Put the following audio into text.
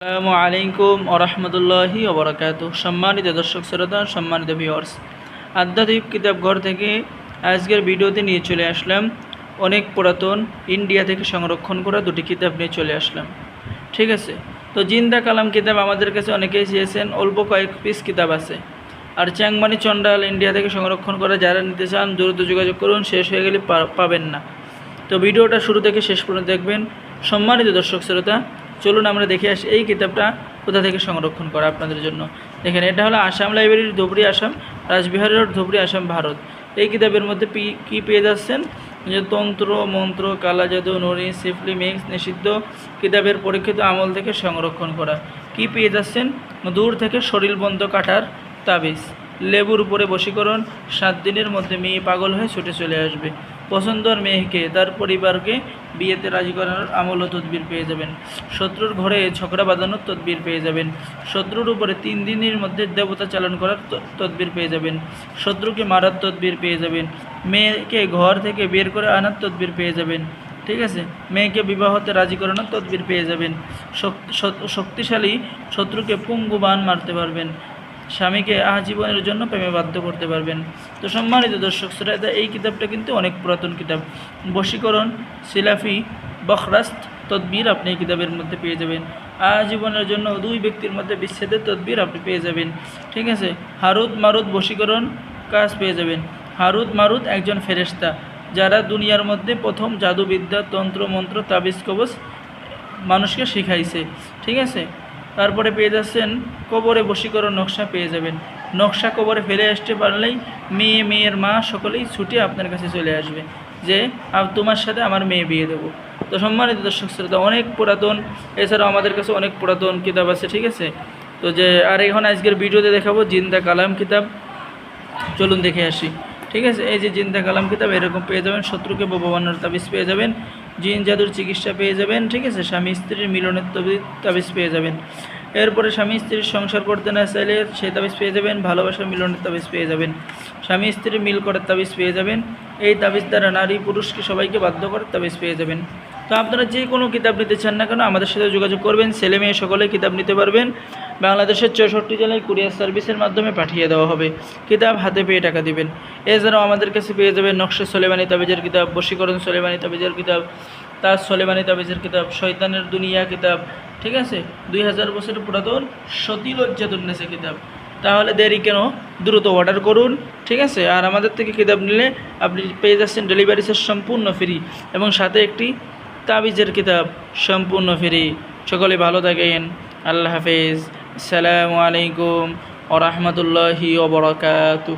আসসালামু আলাইকুম ওরহমতুল্লাহি ওবরাকাত সম্মানিত দর্শক শ্রোতা, সম্মানিত ভিউয়ার্স আধ্যাত্মিক কিতাব ঘর থেকে আজকের ভিডিওতে নিয়ে চলে আসলাম অনেক পুরাতন ইন্ডিয়া থেকে সংরক্ষণ করা দুটি কিতাব নিয়ে চলে আসলাম। ঠিক আছে? তো জিন্দা কালাম কিতাব আমাদের কাছে অনেকেই চেয়েছেন, অল্প কয়েক পিস কিতাব আছে। আর চ্যাংমানি চন্ডাল ইন্ডিয়া থেকে সংরক্ষণ করা, যারা নিতে চান দ্রুত যোগাযোগ করুন, শেষ হয়ে গেলে পাবেন না। তো ভিডিওটা শুরু থেকে শেষ পর্যন্ত দেখবেন। সম্মানিত দর্শক শ্রোতা চলুন আমরা দেখে আসি, এই কিতাবটা কোথা থেকে সংরক্ষণ করা আপনাদের জন্য। দেখেন, এটা হলো আসাম লাইব্রেরির ধুবড়ি আসাম রাজবিহারী ধুবড়ি আসাম, ভারত। এই কিতাবের মধ্যে পি, কী পেয়ে যাচ্ছেন? যে তন্ত্র, মন্ত্র, কালা জাদু, নরি, সিফলি মিক্স নিষিদ্ধ কিতাবের পরীক্ষিত আমল থেকে সংরক্ষণ করা। কি পেয়ে যাচ্ছেন? দূর থেকে শরীর বন্ধ কাটার তাবিজ। লেবুর উপরে বশীকরণ, সাত দিনের মধ্যে মেয়ে পাগল হয়ে ছুটে চলে আসবে। পছন্দর মেয়েকে, তার পরিবারকে বিয়েতে রাজি করানোর আমল ও তদবির পেয়ে যাবেন। শত্রুর ঘরে ঝগড়া বাঁধানোর তদবির পেয়ে যাবেন। শত্রুর উপরে তিন দিনের মধ্যে দেবতা চালন করার তদবির পেয়ে যাবেন। শত্রুকে মারার তদবির পেয়ে যাবেন। মেয়েকে ঘর থেকে বের করে আনার তদবির পেয়ে যাবেন। ঠিক আছে? মেয়েকে বিবাহতে রাজি করানোর তদবির পেয়ে যাবেন। শক- শক- শক্তিশালী শত্রুকে পুঙ্গু বান মারতে পারবেন। স্বামীকে আজীবনের জন্য প্রেমে বাধ্য করতে পারবেন। তো সম্মানিত দর্শক শ্রোতা, এই কিতাবটা কিন্তু অনেক পুরাতন কিতাব। বশীকরণ, সিলাফি, বখরাস্ত তদবির আপনি এই কিতাবের মধ্যে পেয়ে যাবেন। আজীবনের জন্য দুই ব্যক্তির মধ্যে বিচ্ছেদের তদবির আপনি পেয়ে যাবেন। ঠিক আছে? হারুদ মারুদ বশীকরণ কাজ পেয়ে যাবেন। হারুদ মারুদ একজন ফেরেশতা, যারা দুনিয়ার মধ্যে প্রথম জাদুবিদ্যা তন্ত্র মন্ত্র তাবিজ কবচ মানুষকে শিখাইছে। ঠিক আছে? তারপরে পেয়ে যাচ্ছেন কবরে বশীকরণ নকশা পেয়ে যাবেন। নকশা কবরে ফেলে আসতে পারলেই মেয়ে, মেয়ের মা সকলেই ছুটে আপনার কাছে চলে আসবে যে তোমার সাথে আমার মেয়ে বিয়ে দেবো। তো সম্মানিত দর্শক শ্রোতা, অনেক পুরাতন, এছাড়াও আমাদের কাছে অনেক পুরাতন কিতাব আছে, ঠিক আছে? তো যে, আর এখন আজকের ভিডিওতে দেখাবো জিন্দা কালাম কিতাব। চলুন দেখে আসি। ঠিক আছে? এই যে জিন্দা কালাম কিতাব, এরকম পেয়ে যাবেন, শত্রুকে বাবানোর তাবিজ পেয়ে যাবেন। জিন জাদুর চিকিৎসা পেয়ে যাবেন, ঠিক আছে? স্বামী স্ত্রীর মিলনের তবি- তাবিজ পেয়ে যাবেন। এরপরে স্বামী স্ত্রীর সংসার করতে না চাইলে সেই তাবিজ পেয়ে যাবেন, ভালোবাসা মিলনের তাবিজ পেয়ে যাবেন। স্বামী স্ত্রীর মিল করার তাবিজ পেয়ে যাবেন, এই তাবিজ দ্বারা নারী পুরুষকে সবাইকে বাধ্য করার তাবিজ পেয়ে যাবেন। তো আপনারা যে কোনো কিতাব নিতে চান না কেন, আমাদের সাথে যোগাযোগ করবেন। ছেলে মেয়ে সকলে কিতাব নিতে পারবেন। বাংলাদেশের চৌষট্টি জেলায় কুরিয়ার সার্ভিসের মাধ্যমে পাঠিয়ে দেওয়া হবে। কিতাব হাতে পেয়ে টাকা দিবেন। এছাড়াও আমাদের কাছে পেয়ে যাবেন নকশা সোলেমানি তাবিজের কিতাব, বশীকরণ সোলেমানি তাবিজের কিতাব, তাজ সোলেমানি তাবিজের কিতাব, শয়তানের দুনিয়া কিতাব, ঠিক আছে? দুই হাজার বছরের পুরাতন সতী লজ্জাতুন্নেসে কিতাব। তাহলে দেরি কেন? দ্রুত অর্ডার করুন, ঠিক আছে? আর আমাদের থেকে কিতাব নিলে আপনি পেয়ে যাচ্ছেন ডেলিভারি সম্পূর্ণ ফ্রি এবং সাথে একটি তাবিজের কিতাব সম্পূর্ণ ফ্রি। সকলে ভালো থাকেন। আল্লাহ হাফেজ। আসসালামু আলাইকুম ও রহমতুল্লাহি ওবরাকাতু